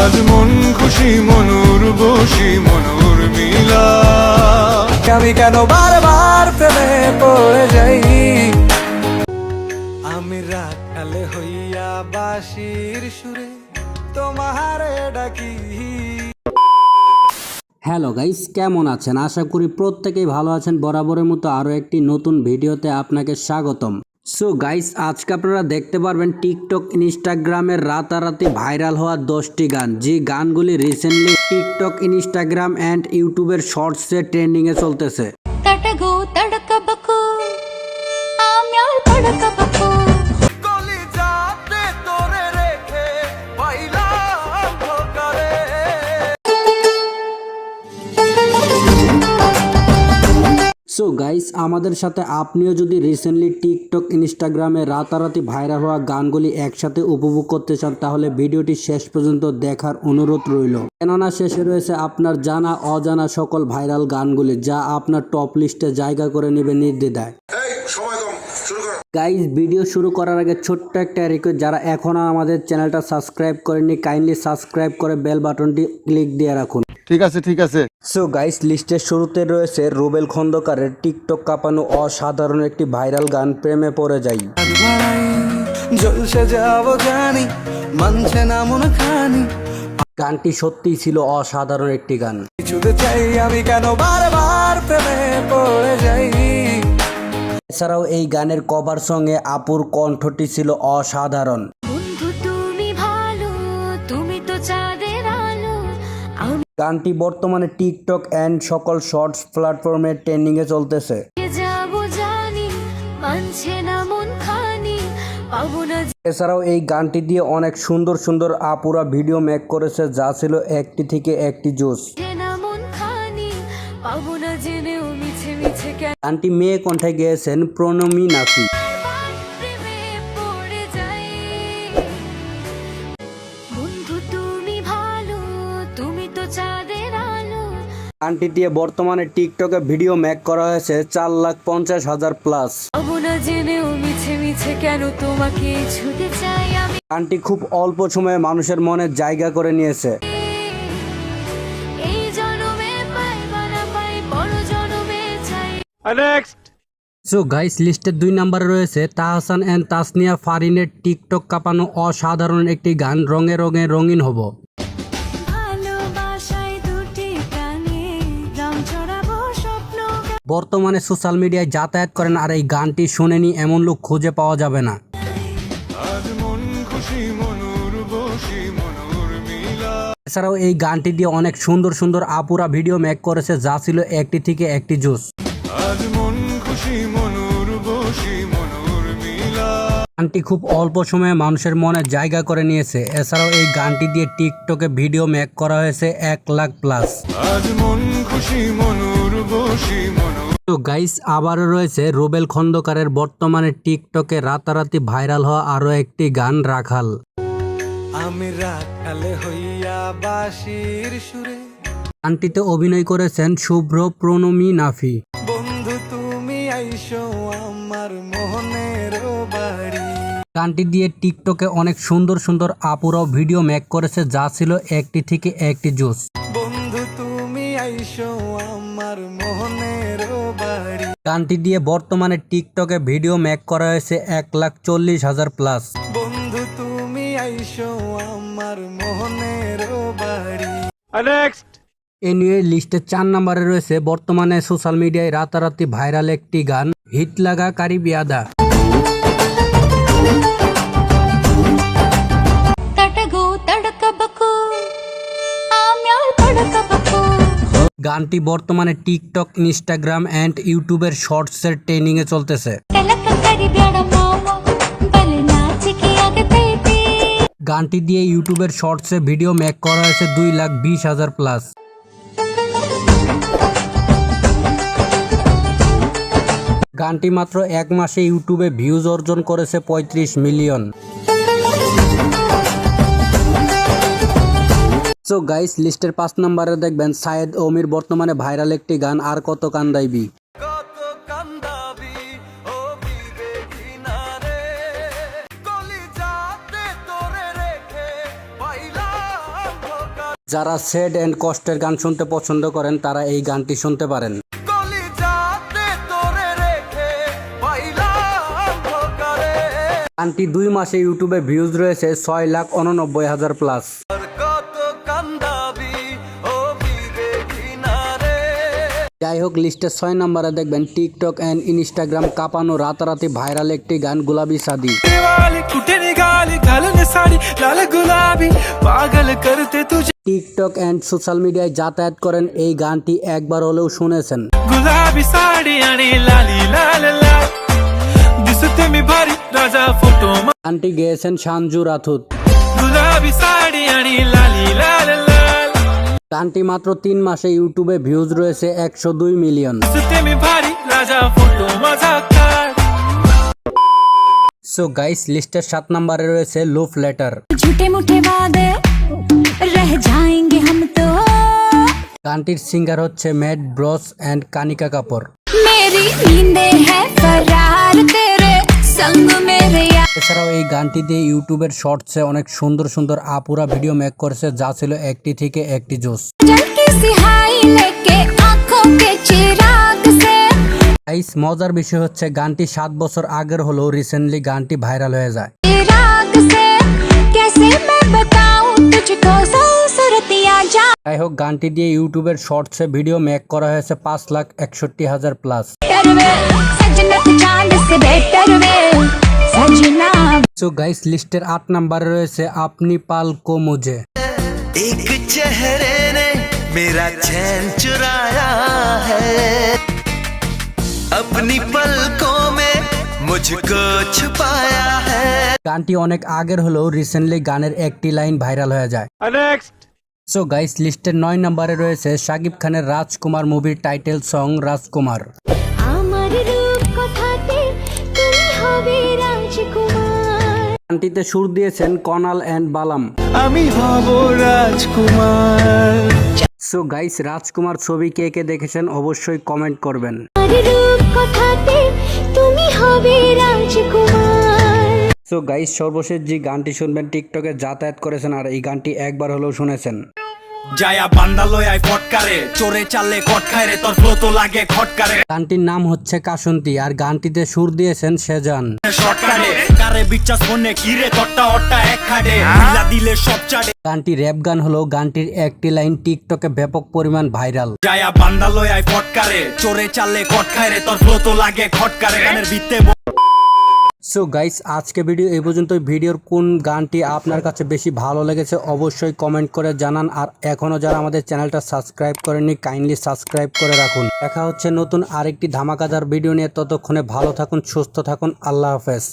আজ মন খুশি মনুর বসি মনুর মিলা। আমি কেন বারবার প্রেমে পড়ে যাই? আমি রাখালে হইয়া বাসির সুরে তোমারে ডাকি। হ্যালো গাইস কেমন আছেন? আশা করি প্রত্যেকেই ভালো আছেন। বরাবরের মতো আরও একটি নতুন ভিডিওতে আপনাকে স্বাগতম। সো গাইস আজকে আপনারা দেখতে পারবেন টিকটক ইনস্টাগ্রামের রাতারাতি ভাইরাল হওয়া দশটি গান। যে গানগুলি রিসেন্টলি টিকটক ইনস্টাগ্রাম অ্যান্ড ইউটিউবের শর্টসে ট্রেন্ডিংয়ে চলতেছে। গাইস আমাদের সাথে আপনিও যদি রিসেন্টলি টিকটক ইনস্টাগ্রামে রাতারাতি ভাইরাল হওয়া গানগুলি একসাথে উপভোগ করতে চান তাহলে ভিডিওটি শেষ পর্যন্ত দেখার অনুরোধ রইল। কেননা শেষে রয়েছে আপনার জানা অজানা সকল ভাইরাল গানগুলি যা আপনার টপ লিস্টে জায়গা করে নেবে নির্দ্বিধায়। গাইজ ভিডিও শুরু করার আগে ছোট্ট একটা রিকোয়েস্ট যারা এখনও আমাদের চ্যানেলটা সাবস্ক্রাইব করেননি কাইন্ডলি সাবস্ক্রাইব করে বেল বাটনটি ক্লিক দিয়ে রাখুন। ঠিক আছে ঠিক আছে। সো গাইস লিস্টের শুরুতে রয়েছে রুবেল খন্দকারের টিকটক কাঁপানো অসাধারণ একটি ভাইরাল গান, প্রেমে পড়ে যাই। জলসে যাব জানি মানছে না মন খানি গানটি সত্যিই ছিল অসাধারণ একটি গান। কিছুতে চাই আমি কেন বারবার প্রেমে পড়ে যাই এছাড়াও এই গানের কভার সঙ্গে আপুর কণ্ঠটি ছিল অসাধারণ। গানটি বর্তমানে টিকটক অ্যান্ড সকল শর্টস প্ল্যাটফর্মে ট্রেন্ডিংয়ে চলতেছে। এছাড়াও এই গানটি দিয়ে অনেক সুন্দর সুন্দর আপুরা ভিডিও মেক করেছে যা ছিল একটি থেকে একটি জোস। গানটি মেয়ে কণ্ঠে গেয়েছেন প্রণমী নাফি গানটি দিয়ে বর্তমানে টিকটকে ভিডিও মেক করা হয়েছে চার লাখ পঞ্চাশ হাজার প্লাস গানটি খুব অল্প সময়ে মানুষের মনে জায়গা করে নিয়েছে। সো গাইস লিস্টের দুই নম্বরে রয়েছে তাহসান অ্যান্ড তাসনিয়া ফারিনের টিকটক কাঁপানো অসাধারণ একটি গান রঙে রঙে রঙিন হব। বর্তমানে সোশ্যাল মিডিয়ায় যাতায়াত করেন আর এই গানটি শুনেনি এমন লোক খুঁজে পাওয়া যাবে না। এছাড়াও এই গানটি দিয়ে অনেক সুন্দর সুন্দর আপুরা ভিডিও মেক করেছে যা ছিল একটি থেকে একটি জুস। গানটি খুব অল্প সময়ে মানুষের মনে জায়গা করে নিয়েছে। এছাড়াও এই গানটি দিয়ে টিকটকে ভিডিও মেক করা হয়েছে এক লাখ প্লাস আজ মন খুশি মনুর বসি গাইস আবারও রয়েছে রুবেল খন্দকারের বর্তমানে টিকটকে রাতারাতি ভাইরাল হওয়া আরও একটি গান রাখাল। আমি রাখালে হইয়া বাসির সুরে। গানটিতে অভিনয় করেছেন শুভ্র প্রণমী নাফি। বন্ধু তুমি আইসো আমার মোহনের বাড়ি। গানটি দিয়ে টিকটকে অনেক সুন্দর সুন্দর আপুরাও ভিডিও মেক করেছে যা ছিল একটি থেকে একটি জুস বন্ধু তুমি আইসো আমার মোহনের বাড়ি। গানটি দিয়ে বর্তমানে টিকটকে ভিডিও মেক করা হয়েছে এক লাখ চল্লিশ হাজার প্লাস। বন্ধু তুমি আইসো আমার মোহনের বাড়ি। এ নিয়ে লিস্টে চার নম্বরে রয়েছে বর্তমানে সোশ্যাল মিডিয়ায় রাতারাতি ভাইরাল একটি গান হিট লাগা কারিবিয়াদা। গানটি বর্তমানে টিকটক, ইনস্টাগ্রাম অ্যান্ড ইউটিউবের শর্টসের ট্রেনিংয়ে চলতেছে। গানটি দিয়ে ইউটিউবের শর্টসে ভিডিও মেক করা হয়েছে দুই লাখ বিশ হাজার প্লাস। গানটি মাত্র এক মাসে ইউটিউবে ভিউজ অর্জন করেছে পঁয়ত্রিশ মিলিয়ন। সো গাইস লিস্টের পাঁচ নম্বরে দেখবেন সায়েদ ওমির বর্তমানে ভাইরাল একটি গান আর কত কান্দাইবি। যারা স্যাড অ্যান্ড কষ্টের গান শুনতে পছন্দ করেন তারা এই গানটি শুনতে পারেন। গানটি দুই মাসে ইউটিউবে ভিউজ রয়েছে ছয় লাখ উননব্বই হাজার প্লাস যাই হোক লিস্টের ছয় নম্বরে দেখবেন টিকটক অ্যান্ড ইনস্টাগ্রাম কাঁপানো রাতারাতি ভাইরাল একটি গান Gulabi Sadi. TikTok and social মিডিয়ায় যাতায়াত করেন এই গানটি একবার হলেও শুনেছেন। গুলাবি সাড়ি আনি লালি লাল গানটি গেয়েছেন সানজু রাথুত গুলাবি সাড়ি আনি লালি লাল গানটি মাত্র তিন মাসে ইউটিউবে ভিউজ রয়েছে একশো দুই মিলিয়ন। সো গাইস লিস্টের সাত নম্বরে রয়েছে লুফ লেটার গানটির সিঙ্গার হচ্ছে Mad Bros and Kanika Kapoor Mary গানটি দিয়ে ইউটিউবের শর্টসে অনেক সুন্দর সুন্দর আপুরা ভিডিও মেক করেছে যা ছিল একটি থেকে একটি জোস গাইস মজার বিষয় হচ্ছে গানটি সাত বছর আগের হলেও রিসেন্টলি গানটি ভাইরাল হয়ে যায়। যাই হোক গানটি দিয়ে ইউটিউবের শর্টসে ভিডিও মেক করা হয়েছে পাঁচ লাখ একষট্টি হাজার প্লাস সো গাইস লিস্টের আট নাম্বারে রয়েছে আপনি পাল কো মুঝে एक चेहरे ने मेरा चैन चुराया है अपनी पलकों में मुझको छुपाया है গানটি অনেক আগের হলেও রিসেন্টলি গানের একটি লাইন ভাইরাল হয়ে যায় সো গাইস লিস্টের নয় নম্বরে রয়েছে শাকিব খানের রাজকুমার মুভির টাইটেল সং রাজকুমার আমার রূপ কথাতে তুমি হবে রাজকুমার গানটিতে সুর দিয়েছেন কনাল অ্যান্ড বালাম। আমি হব রাজকুমার। সো গাইস রাজকুমার ছবি কে কে দেখেছেন অবশ্যই কমেন্ট করবেন। আমার রূপ কথাতে তুমি হবে রাজকুমার। সো গাইস সর্বশেষ যে গানটি শুনবেন টিকটকে যাতায়াত করেছেন আর এই গানটি একবার হলেও শুনেছেন। যায়া বান্দা লয়াই ফটকারে চোরে রে তোর ফ্লো তো লাগে খটকারে। গানটির নাম হচ্ছে কাসন্তি আর গানটিতে সুর দিয়েছেন সেজান। শর্টকাটে কারে কিরে তোরটা অট্টা এক খাটে মিলা দিলে সব চাটে। গানটি র্যাপ গান হলেও গানটির একটি লাইন টিকটকে ব্যাপক পরিমাণ ভাইরাল। যায়া বান্দা লয়াই ফটকারে চোরে চাললে কট খায় রে তোর ফ্লো তো লাগে খটকারে গানের ভিত্তে সো গাইস আজকে ভিডিও এই পর্যন্ত ভিডিওর কোন গানটি আপনার কাছে বেশি ভালো লেগেছে অবশ্যই কমেন্ট করে জানান। আর এখনও যারা আমাদের চ্যানেলটা সাবস্ক্রাইব করেননি কাইন্ডলি সাবস্ক্রাইব করে রাখুন। দেখা হচ্ছে নতুন আরেকটি ধামাকাদার ভিডিও নিয়ে। ততক্ষণে ভালো থাকুন, সুস্থ থাকুন। আল্লাহ হাফেজ।